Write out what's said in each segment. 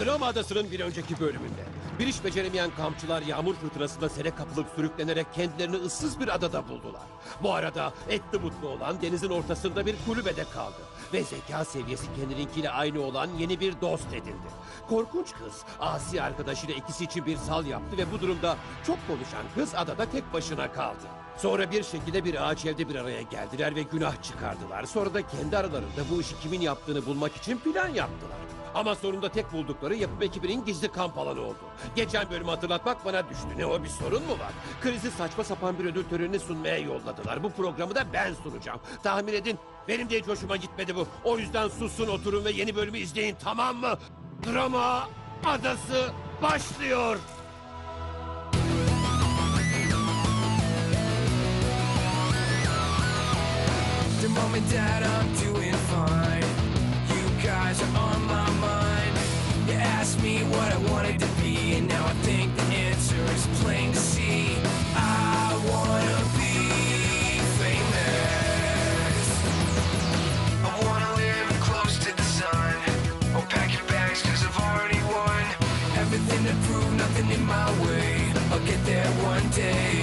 Drama Adası'nın bir önceki bölümünde bir iş beceremeyen kampçılar yağmur fırtınasında sele kapılıp sürüklenerek kendilerini ıssız bir adada buldular. Bu arada etli mutlu olan denizin ortasında bir kulübede kaldı. Ve zeka seviyesi kendininkiyle aynı olan yeni bir dost edindi. Korkunç kız asi arkadaşıyla ikisi için bir sal yaptı ve bu durumda çok konuşan kız adada tek başına kaldı. Sonra bir şekilde bir ağaç evde bir araya geldiler ve günah çıkardılar. Sonra da kendi aralarında bu işi kimin yaptığını bulmak için plan yaptılar. Ama sonunda tek buldukları yapım ekibinin gizli kamp alanı oldu. Geçen bölümü hatırlatmak bana düştü. Ne o bir sorun mu var? Krizi saçma sapan bir ödül törenini sunmaya yolladılar. Bu programı da ben sunacağım. Tahmin edin benim de hiç hoşuma gitmedi bu. O yüzden susun oturun ve yeni bölümü izleyin tamam mı? Drama Adası başlıyor. Mom and dad, I'm doing what I wanted to be, and now I think the answer is plain to see. I wanna be famous. I wanna live close to the sun. Oh, pack your bags, cause I've already won. Everything to prove, nothing in my way. I'll get there one day.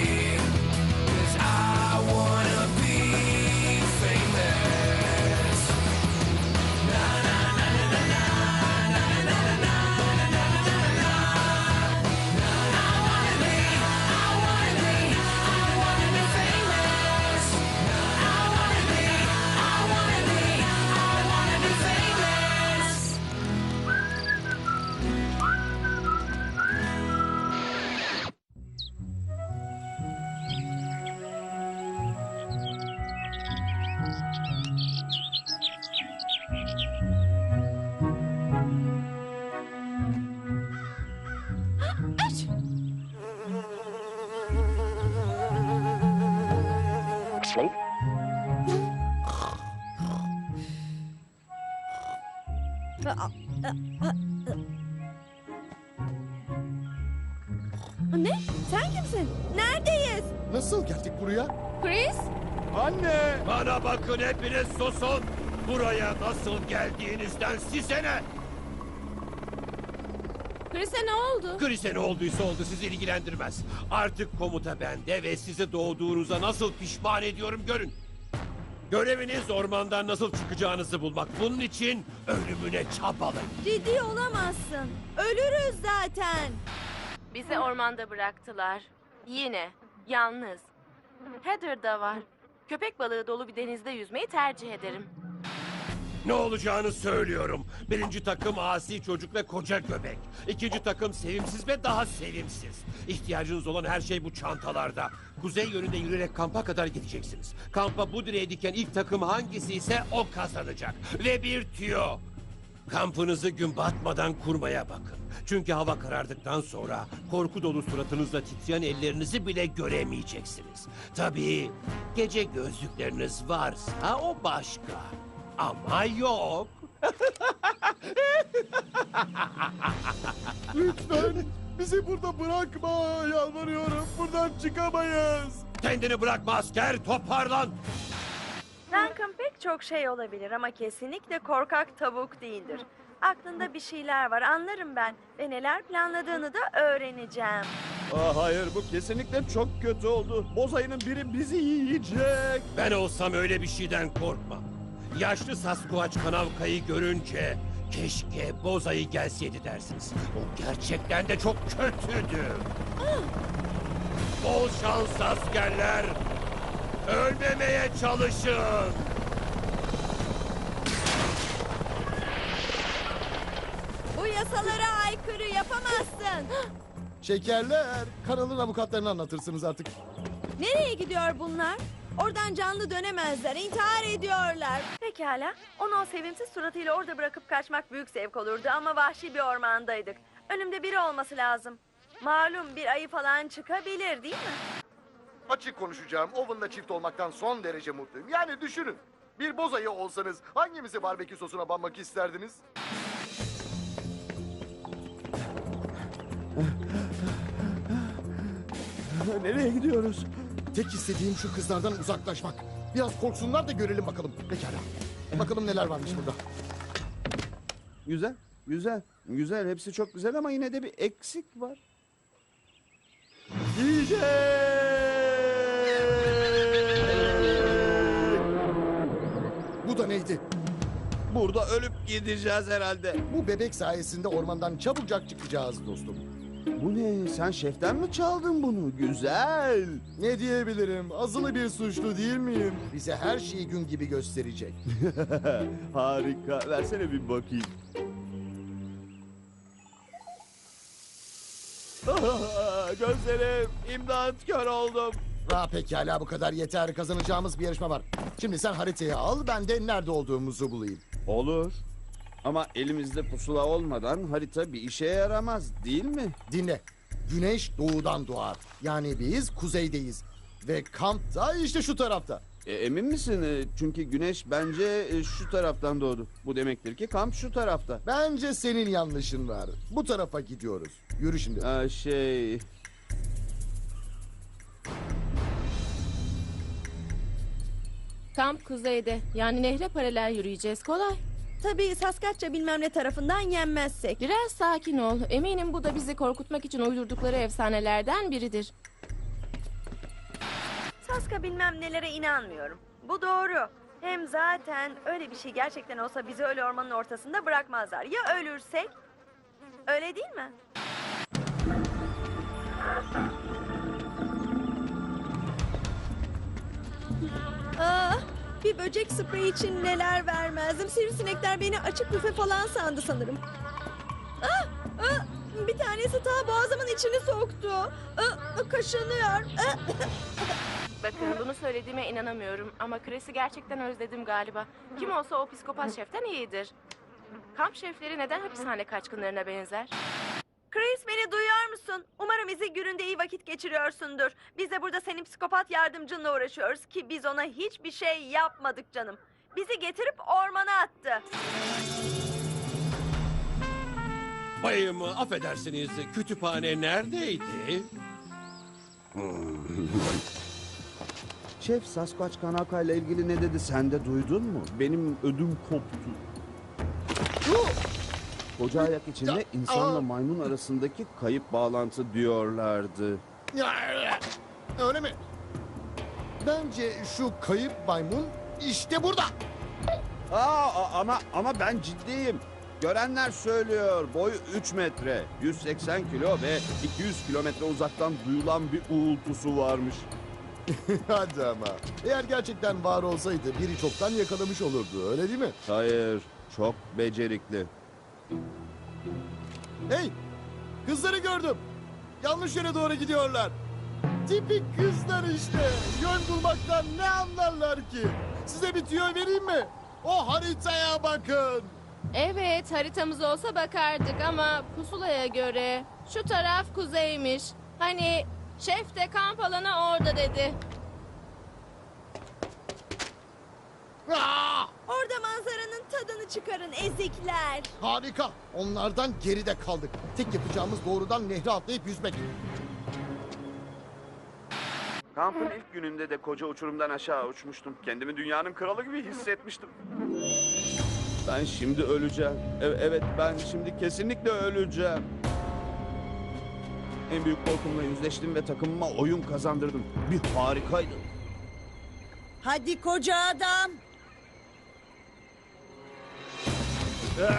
Ne? Sen kimsin? Neredeyiz? Nasıl geldik buraya? Chris? Anne! Bana bakın hepiniz susun. Buraya nasıl geldiğinizden size ne? Chris'e ne oldu? Krize ne olduysa oldu sizi ilgilendirmez. Artık komuta bende ve sizi doğduğunuza nasıl pişman ediyorum görün. Göreviniz ormandan nasıl çıkacağınızı bulmak. Bunun için ölümüne çabalayın. Ciddi olamazsın. Ölürüz zaten. Bizi ormanda bıraktılar. Yine. Yalnız. Heather da var. Köpek balığı dolu bir denizde yüzmeyi tercih ederim. Ne olacağını söylüyorum. Birinci takım asi çocuk ve koca göbek. İkinci takım sevimsiz ve daha sevimsiz. İhtiyacınız olan her şey bu çantalarda. Kuzey yönünde yürüyerek kampa kadar gideceksiniz. Kampa bu direğe diken ilk takım hangisi ise o kazanacak. Ve bir tüyo. Kampınızı gün batmadan kurmaya bakın. Çünkü hava karardıktan sonra korku dolu suratınızla titreyen ellerinizi bile göremeyeceksiniz. Tabii gece gözlükleriniz varsa o başka. Ama yok. Lütfen bizi burada bırakma yalvarıyorum. Buradan çıkamayız. Kendini bırakma asker toparlan. Duncan pek çok şey olabilir ama kesinlikle korkak tavuk değildir. Aklında bir şeyler var anlarım ben ve neler planladığını da öğreneceğim. Aa, hayır bu kesinlikle çok kötü oldu. Bozayının biri bizi yiyecek. Ben olsam öyle bir şeyden korkmam. Yaşlı Sasquatch Kanavka'yı görünce keşke Bozayı gelseydi dersiniz. O gerçekten de çok kötüdü. Bol şans askerler. Ölmemeye çalışın. Bu yasalara aykırı yapamazsın. Şekerler. Kanalın avukatlarını anlatırsınız artık. Nereye gidiyor bunlar? Oradan canlı dönemezler. intihar ediyorlar. Pekala, onu o sevimsiz suratıyla orada bırakıp kaçmak büyük zevk olurdu ama vahşi bir ormandaydık. Önümde biri olması lazım. Malum bir ayı falan çıkabilir değil mi? Açık konuşacağım. Oven'la çift olmaktan son derece mutluyum. Yani düşünün. Bir bozayı olsanız hangimizi barbekü sosuna banmak isterdiniz? Nereye gidiyoruz? Tek istediğim şu kızlardan uzaklaşmak. Biraz korksunlar da görelim bakalım. Pekala. Bakalım neler varmış burada. Güzel. Güzel, güzel. Hepsi çok güzel ama yine de bir eksik var. Bu da neydi? Burada ölüp gideceğiz herhalde. Bu bebek sayesinde ormandan çabucak çıkacağız dostum. Bu ne? Sen şeften mi çaldın bunu? Güzel. Ne diyebilirim? Azılı bir suçlu değil miyim? Bize her şeyi gün gibi gösterecek. Harika. Versene bir bakayım. Gözlerim. İmdat kör oldum. Ha pekala bu kadar yeter. Kazanacağımız bir yarışma var. Şimdi sen haritayı al ben de nerede olduğumuzu bulayım. Olur. Ama elimizde pusula olmadan harita bir işe yaramaz değil mi? Dinle. Güneş doğudan doğar. Yani biz kuzeydeyiz. Ve kamp da işte şu tarafta. E, emin misin? E, çünkü güneş bence e, şu taraftan doğdu. Bu demektir ki kamp şu tarafta. Bence senin yanlışın var. Bu tarafa gidiyoruz. Yürü şimdi. Aa, şey... Kamp kuzeyde. Yani nehre paralel yürüyeceğiz. Kolay. Tabii Saskatça bilmem ne tarafından yenmezsek. Biraz sakin ol. Eminim bu da bizi korkutmak için uydurdukları efsanelerden biridir. Saska bilmem nelere inanmıyorum. Bu doğru. Hem zaten öyle bir şey gerçekten olsa bizi öyle ormanın ortasında bırakmazlar. Ya ölürsek? Öyle değil mi? Aa, bir böcek spreyi için neler vermezdim. Sivrisinekler beni açık büfe falan sandı sanırım. Ah, ah, bir tanesi ta boğazımın içini soktu. Ah, kaşınıyor. Ah. Bakın bunu söylediğime inanamıyorum ama Chris'i gerçekten özledim galiba. Kim olsa o psikopat şeften iyidir. Kamp şefleri neden hapishane kaçkınlarına benzer? Chris beni duyuyor musun? Umarım izi gününde iyi vakit geçiriyorsundur. Biz de burada senin psikopat yardımcınla uğraşıyoruz ki biz ona hiçbir şey yapmadık canım. Bizi getirip ormana attı. Bayım affedersiniz kütüphane neredeydi? Şef Sasquatch Kanaka ile ilgili ne dedi sen de duydun mu? Benim ödüm koptu. Koca ayak içinde insanla maymun arasındaki kayıp bağlantı diyorlardı. Öyle mi? Bence şu kayıp maymun işte burada. Aa, a- ama ama ben ciddiyim. Görenler söylüyor. Boyu 3 metre, 180 kilo ve 200 kilometre uzaktan duyulan bir uğultusu varmış. Hadi ama. Eğer gerçekten var olsaydı biri çoktan yakalamış olurdu. Öyle değil mi? Hayır, çok becerikli. Hey! Kızları gördüm. Yanlış yere doğru gidiyorlar. Tipik kızlar işte. Yön bulmaktan ne anlarlar ki? Size bir tüyo vereyim mi? O haritaya bakın. Evet haritamız olsa bakardık ama pusulaya göre şu taraf kuzeymiş. Hani şef de kamp alanı orada dedi. Aa! Orada manzaranın tadını çıkarın ezikler. Harika. Onlardan geride kaldık. Tek yapacağımız doğrudan nehre atlayıp yüzmek. Kampın ilk gününde de koca uçurumdan aşağı uçmuştum. Kendimi dünyanın kralı gibi hissetmiştim. Ben şimdi öleceğim. E- evet ben şimdi kesinlikle öleceğim. En büyük korkumla yüzleştim ve takımıma oyun kazandırdım. Bir harikaydı. Hadi koca adam. Aradan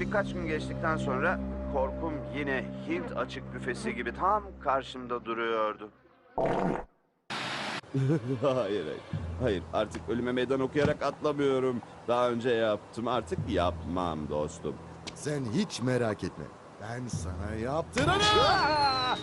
birkaç gün geçtikten sonra korkum yine Hint açık büfesi gibi tam karşımda duruyordu. hayır, hayır. Hayır, artık ölüme meydan okuyarak atlamıyorum. Daha önce yaptım, artık yapmam dostum. Sen hiç merak etme. Ben sana yaptırırım. Pekala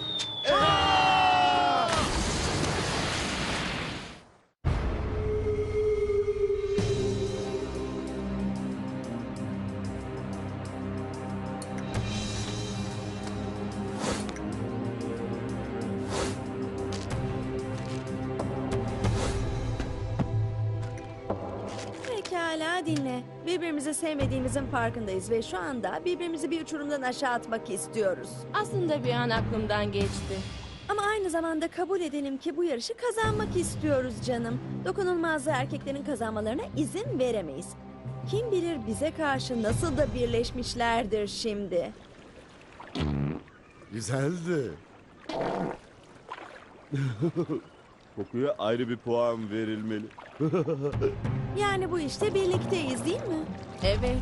sevmediğimizin farkındayız ve şu anda birbirimizi bir uçurumdan aşağı atmak istiyoruz. Aslında bir an aklımdan geçti. Ama aynı zamanda kabul edelim ki bu yarışı kazanmak istiyoruz canım. Dokunulmazlığı erkeklerin kazanmalarına izin veremeyiz. Kim bilir bize karşı nasıl da birleşmişlerdir şimdi. Güzeldi. Kokuya ayrı bir puan verilmeli. Yani bu işte birlikteyiz değil mi? Evet.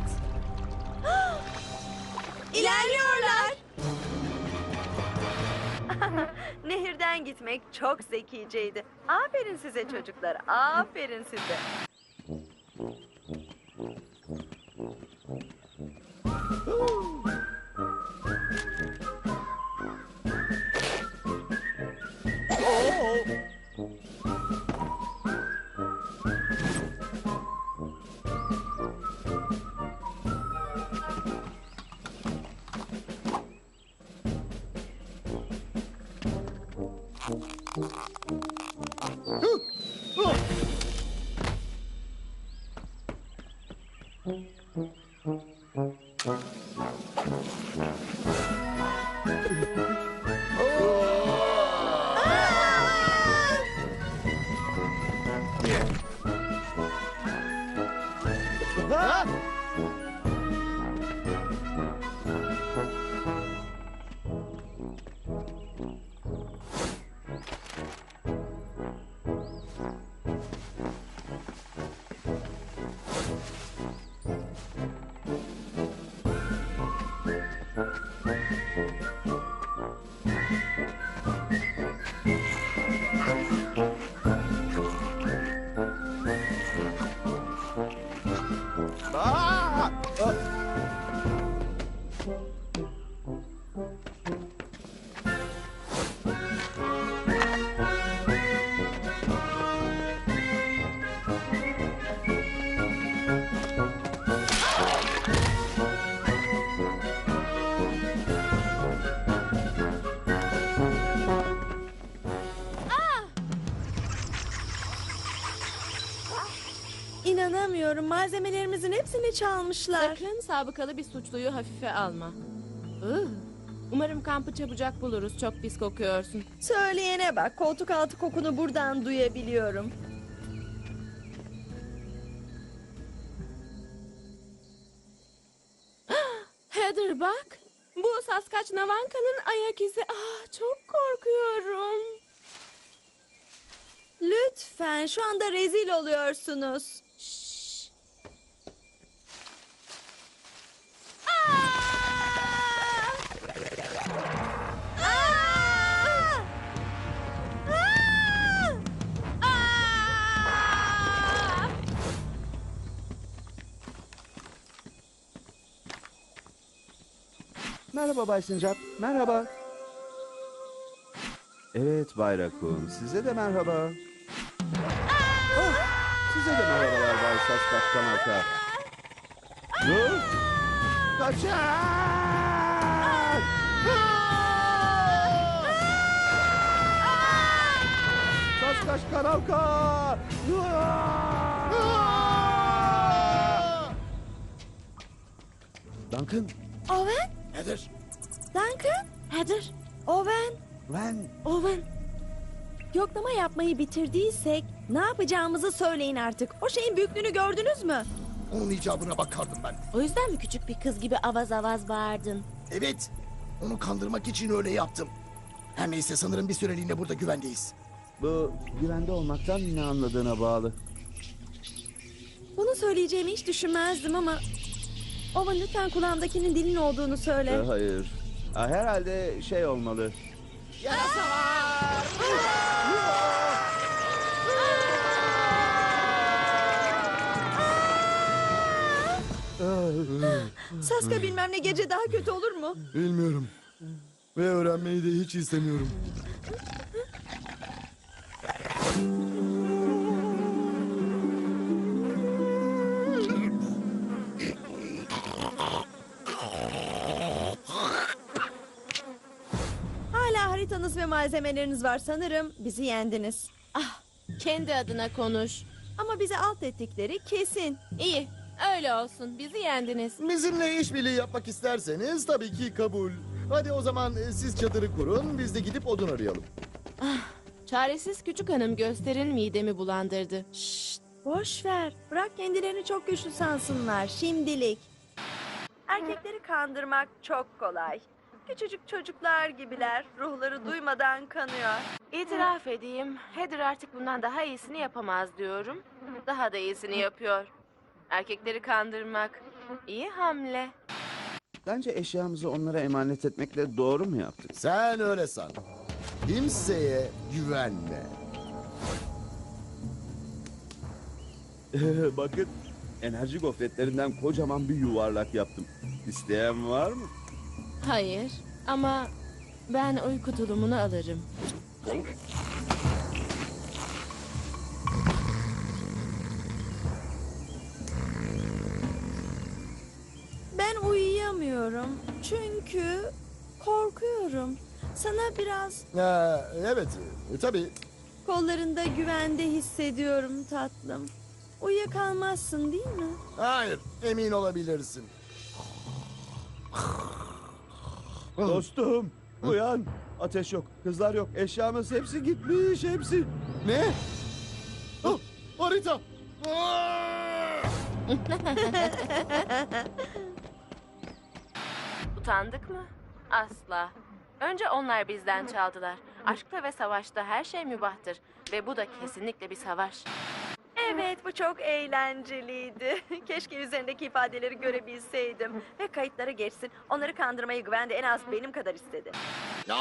İlerliyorlar. Nehirden gitmek çok zekiceydi. Aferin size çocuklar. Aferin size. Ha? İnanamıyorum. Malzemelerimizin hepsini çalmışlar. Sakın sabıkalı bir suçluyu hafife alma. Ih, Umarım kampı çabucak buluruz. Çok pis kokuyorsun. Söyleyene bak. Koltuk altı kokunu buradan duyabiliyorum. Heather bak. Bu Saskaç Navanka'nın ayak izi. Ah, çok korkuyorum. Lütfen şu anda rezil oluyorsunuz. Merhaba Bay Sincap. Merhaba. Evet Bay Rakun. Size de merhaba. Ah, size de merhabalar Bay Saskaç Kanaka. Dur. Kaçın! Saskaç Kanaka! Duncan. Owen? Heather, Duncan? Heather, Owen? Ben Owen. Yoklama yapmayı bitirdiysek ne yapacağımızı söyleyin artık. O şeyin büyüklüğünü gördünüz mü? onun icabına bakardım ben. O yüzden mi küçük bir kız gibi avaz avaz bağırdın? Evet, onu kandırmak için öyle yaptım. Her neyse sanırım bir süreliğine burada güvendeyiz. bu güvende olmaktan ne anladığına bağlı. Bunu söyleyeceğimi hiç düşünmezdim ama... Owen lütfen kulağımdakinin dilin olduğunu söyle. Ee, hayır. Ha, herhalde şey olmalı. Saska bilmem ne gece daha kötü olur mu? Bilmiyorum. Ve öğrenmeyi de hiç istemiyorum. Hala haritanız ve malzemeleriniz var sanırım. Bizi yendiniz. Ah, kendi adına konuş. Ama bizi alt ettikleri kesin. İyi, Öyle olsun. Bizi yendiniz. Bizimle işbirliği yapmak isterseniz tabii ki kabul. Hadi o zaman e, siz çadırı kurun, biz de gidip odun arayalım. Çaresiz küçük hanım gösterin midemi bulandırdı. Şşt, boş ver. Bırak kendilerini çok güçlü sansınlar şimdilik. Erkekleri kandırmak çok kolay. Küçücük çocuklar gibiler. Ruhları duymadan kanıyor. İtiraf edeyim. Heather artık bundan daha iyisini yapamaz diyorum. Daha da iyisini yapıyor. Erkekleri kandırmak. iyi hamle. Bence eşyamızı onlara emanet etmekle doğru mu yaptık? Sen öyle san. Kimseye güvenme. Bakın enerji gofretlerinden kocaman bir yuvarlak yaptım. İsteyen var mı? Hayır ama ben uyku tulumunu alırım. Ben uyuyamıyorum. Çünkü korkuyorum. Sana biraz Ha, evet, e, tabii. kollarında güvende hissediyorum tatlım. Uyuyakalmazsın değil mi? Hayır, emin olabilirsin. Dostum uyan. Ateş yok, kızlar yok, eşyamız hepsi gitmiş hepsi. Ne? Oh, harita. Utandık mı? Asla. Önce onlar bizden çaldılar. Aşkta ve savaşta her şey mübahtır. Ve bu da kesinlikle bir savaş. Evet bu çok eğlenceliydi. Keşke üzerindeki ifadeleri görebilseydim. Ve kayıtlara geçsin. Onları kandırmayı güvende en az benim kadar istedi. Ya,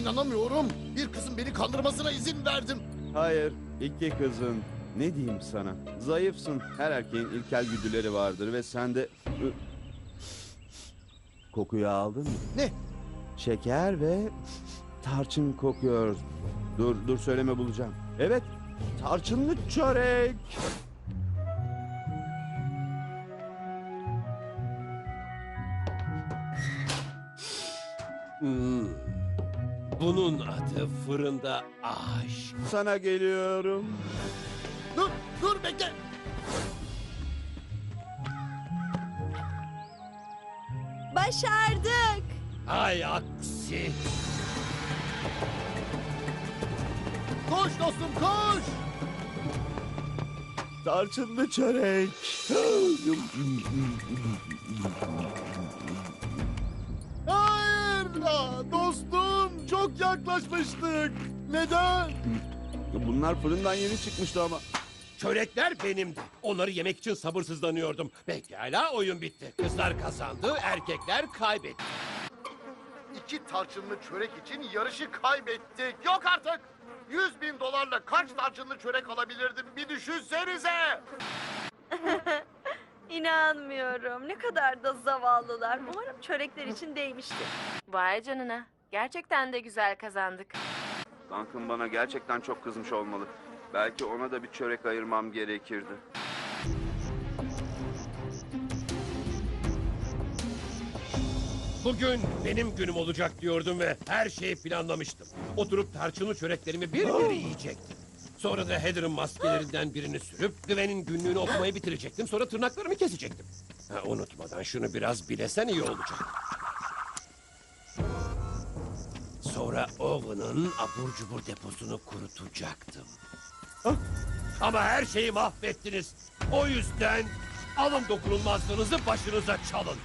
inanamıyorum. Bir kızın beni kandırmasına izin verdim. Hayır, iki kızın. Ne diyeyim sana? Zayıfsın. Her erkeğin ilkel güdüleri vardır ve sen de... Ü- Kokuyu aldın mı? Ne? Şeker ve tarçın kokuyor. Dur, dur söyleme bulacağım. Evet, tarçınlı çörek. Hmm. Bunun adı fırında aşk. Sana geliyorum. Dur, dur bekle. Başardık. Ay aksi. Koş dostum, koş. Tarçınlı çörek. Hayır, Aa, dostum. Çok yaklaşmıştık. Neden? Bunlar fırından yeni çıkmıştı ama. Çörekler benimdi. Onları yemek için sabırsızlanıyordum. Pekala oyun bitti. Kızlar kazandı, erkekler kaybetti. İki tarçınlı çörek için yarışı kaybettik. Yok artık. 100 bin dolarla kaç tarçınlı çörek alabilirdim bir düşünsenize. İnanmıyorum. Ne kadar da zavallılar. Umarım çörekler için değmiştir. Vay canına. Gerçekten de güzel kazandık. Duncan bana gerçekten çok kızmış olmalı. Belki ona da bir çörek ayırmam gerekirdi. Bugün benim günüm olacak diyordum ve her şeyi planlamıştım. Oturup tarçınlı çöreklerimi bir bir yiyecektim. Sonra da Heather'ın maskelerinden birini sürüp Gwen'in günlüğünü okumayı bitirecektim. Sonra tırnaklarımı kesecektim. Ha, unutmadan şunu biraz bilesen iyi olacak. Sonra Owen'ın abur cubur deposunu kurutacaktım. Ama her şeyi mahvettiniz. O yüzden alın dokunulmazlığınızı başınıza çalın.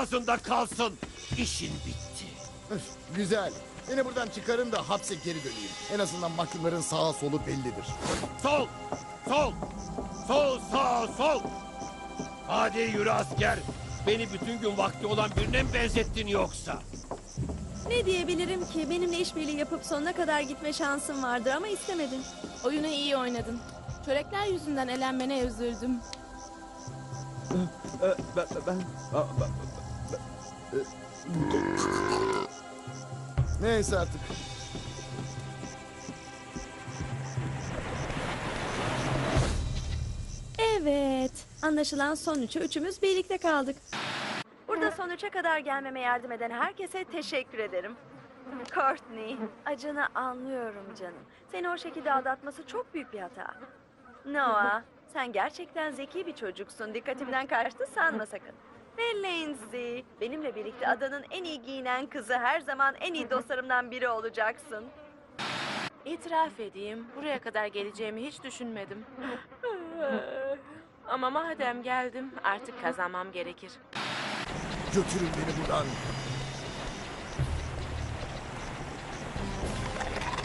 Boğazında kalsın. İşin bitti. Üf, güzel. Beni buradan çıkarın da hapse geri döneyim. En azından mahkumların sağa solu bellidir. Sol, sol, sol, sağ, sol. Hadi yürü asker. Beni bütün gün vakti olan birine mi benzettin yoksa? Ne diyebilirim ki? Benimle işbirliği yapıp sonuna kadar gitme şansım vardır ama istemedin. Oyunu iyi oynadın. Çörekler yüzünden elenmene üzüldüm. Ben, ben, ben, ben- Neyse artık. Evet. Anlaşılan son üçü üçümüz birlikte kaldık. Burada sonuça kadar gelmeme yardım eden herkese teşekkür ederim. Courtney, acını anlıyorum canım. Seni o şekilde aldatması çok büyük bir hata. Noah, sen gerçekten zeki bir çocuksun. Dikkatimden kaçtı sanma sakın. Ve Lindsay, benimle birlikte adanın en iyi giyinen kızı her zaman en iyi dostlarımdan biri olacaksın. İtiraf edeyim, buraya kadar geleceğimi hiç düşünmedim. Ama madem geldim, artık kazanmam gerekir. Götürün beni buradan.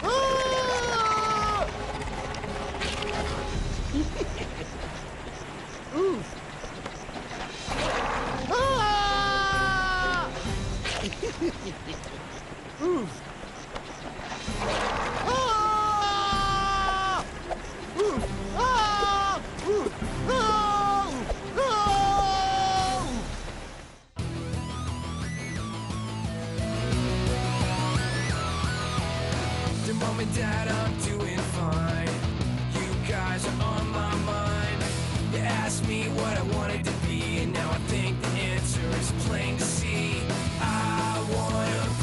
Aa!